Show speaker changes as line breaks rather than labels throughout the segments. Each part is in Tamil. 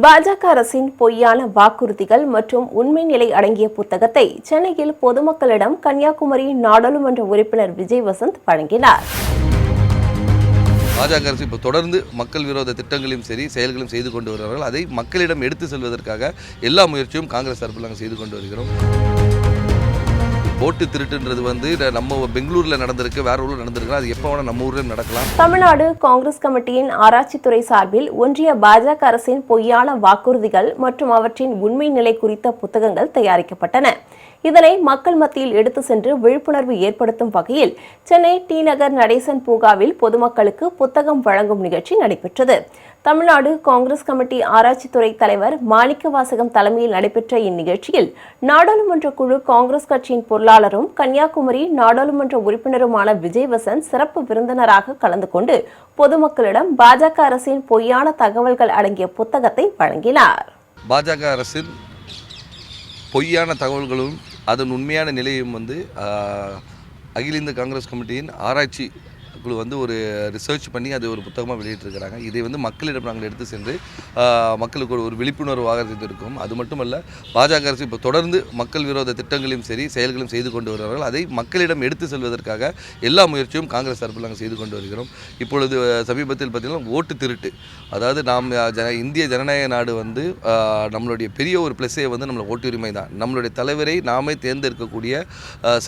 பாஜக அரசின் பொய்யான வாக்குறுதிகள் மற்றும் உண்மை நிலை அடங்கிய புத்தகத்தை சென்னையில் பொதுமக்களிடம் கன்னியாகுமரி நாடாளுமன்ற உறுப்பினர் விஜய் வசந்த் வழங்கினார்.
பாஜக அரசு இப்போ தொடர்ந்து மக்கள் விரோத திட்டங்களையும் சரி செயல்களையும் செய்து கொண்டு வருகிறார்கள். அதை மக்களிடம் எடுத்து செல்வதற்காக எல்லா முயற்சியும் காங்கிரஸ் சார்பில் நாங்கள் செய்து கொண்டு வருகிறோம். ஓட்டு திருட்டுன்றது வந்து நம்ம பெங்களூரில் நடந்திருக்கு வேற ஊரில் நடந்திருக்கு அது எப்போ வேணால் நம்ம ஊரில் நடக்கலாம்.
தமிழ்நாடு காங்கிரஸ் கமிட்டியின் ஆராய்ச்சித்துறை சார்பில் ஒன்றிய பாஜக அரசின் பொய்யான வாக்குறுதிகள் மற்றும் அவற்றின் உண்மை நிலை குறித்த புத்தகங்கள் தயாரிக்கப்பட்டன. இதனை மக்கள் மத்தியில் எடுத்து சென்று விழிப்புணர்வு ஏற்படுத்தும் வகையில் சென்னை டி நகர் நடேசன் பூங்காவில் பொதுமக்களுக்கு புத்தகம் வழங்கும் நிகழ்ச்சி நடைபெற்றது. தமிழ்நாடு காங்கிரஸ் கமிட்டி ஆராய்ச்சித்துறை தலைவர் மாணிக்க வாசகம் தலைமையில் நடைபெற்ற இந்நிகழ்ச்சியில் நாடாளுமன்ற குழு காங்கிரஸ் கட்சியின் பொருளாளரும் கன்னியாகுமரி நாடாளுமன்ற உறுப்பினருமான விஜயவசன் சிறப்பு விருந்தினராக கலந்து கொண்டு பொதுமக்களிடம் பாஜக அரசின் பொய்யான தகவல்கள் அடங்கிய புத்தகத்தை வழங்கினார்.
பாஜக அரசின் பொய்யான தகவல்களும் அதன் உண்மையான நிலையும் வந்து அகில இந்திய காங்கிரஸ் கமிட்டியின் ஆராய்ச்சி குழு வந்து ஒரு ரிசர்ச் பண்ணி அது ஒரு புத்தகமாக வெளியிட்டிருக்கிறாங்க. இதை வந்து மக்களிடம் நாங்கள் எடுத்து சென்று மக்களுக்கு ஒரு விழிப்புணர்வு விழிப்புணர்வாக இருக்கும். அது மட்டுமல்ல பாஜக அரசு இப்போ தொடர்ந்து மக்கள் விரோத திட்டங்களையும் சரி செயல்களையும் செய்து கொண்டு வருகிறார்கள் அதை மக்களிடம் எடுத்து செல்வதற்காக எல்லா முயற்சியும் காங்கிரஸ் சார்பில் நாங்கள் செய்து கொண்டு வருகிறோம். இப்பொழுது சமீபத்தில் பார்த்தீங்கன்னா ஓட்டு திருட்டு. அதாவது நாம் ஜன இந்திய ஜனநாயக நாடு வந்து நம்மளுடைய பெரிய ஒரு ப்ளஸ்ஸே வந்து நம்மளோட ஓட்டுரிமை தான். நம்மளுடைய தலைவரை நாமே தேர்ந்தெடுக்கக்கூடிய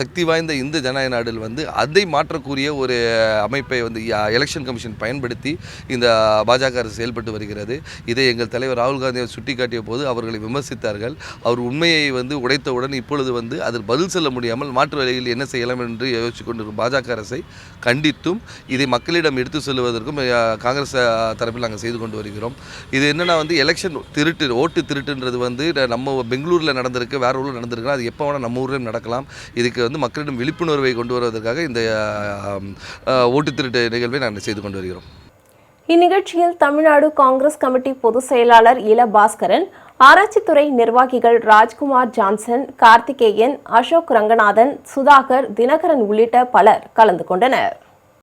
சக்தி வாய்ந்த இந்த ஜனநாயக நாடில் வந்து அதை மாற்றக்கூடிய ஒரு அமைப்பை வந்து எலெக்ஷன் கமிஷன் பயன்படுத்தி இந்த பாஜக அரசு செயல்பட்டு வருகிறது. இதை எங்கள் தலைவர் ராகுல் காந்தியை சுட்டிக்காட்டிய போது அவர்களை விமர்சித்தார்கள். அவர் உண்மையை வந்து உடைத்தவுடன் இப்பொழுது வந்து அதில் பதில் சொல்ல முடியாமல் மாற்று வழியில் என்ன செய்யலாம் என்று யோசித்து கொண்டிருக்கும் பாஜக அரசை கண்டித்தும் இதை மக்களிடம் எடுத்து செல்வதற்கும் காங்கிரஸ் தரப்பில் நாங்கள் செய்து கொண்டு வருகிறோம். இது என்னென்னா வந்து எலெக்ஷன் திருட்டு ஓட்டு திருட்டுன்றது வந்து நம்ம பெங்களூரில் நடந்திருக்கு வேறு ஊரில் நடந்திருக்கு அது எப்போ வேணால் நம்ம ஊரில் நடக்கலாம். இதுக்கு வந்து மக்களிடம் விழிப்புணர்வை கொண்டு வருவதற்காக இந்த ஓட்டு திருட்டு நிகழ்வை நாங்கள் செய்து கொண்டு வருகிறோம்.
இந்நிகழ்ச்சியில் தமிழ்நாடு காங்கிரஸ் கமிட்டி பொதுச் செயலாளர் இல பாஸ்கரன் ஆராய்ச்சித்துறை நிர்வாகிகள் ராஜ்குமார் ஜான்சன் கார்த்திகேயன் அசோக் ரங்கநாதன் சுதாகர் தினகரன் உள்ளிட்ட பலர் கலந்து கொண்டனர்.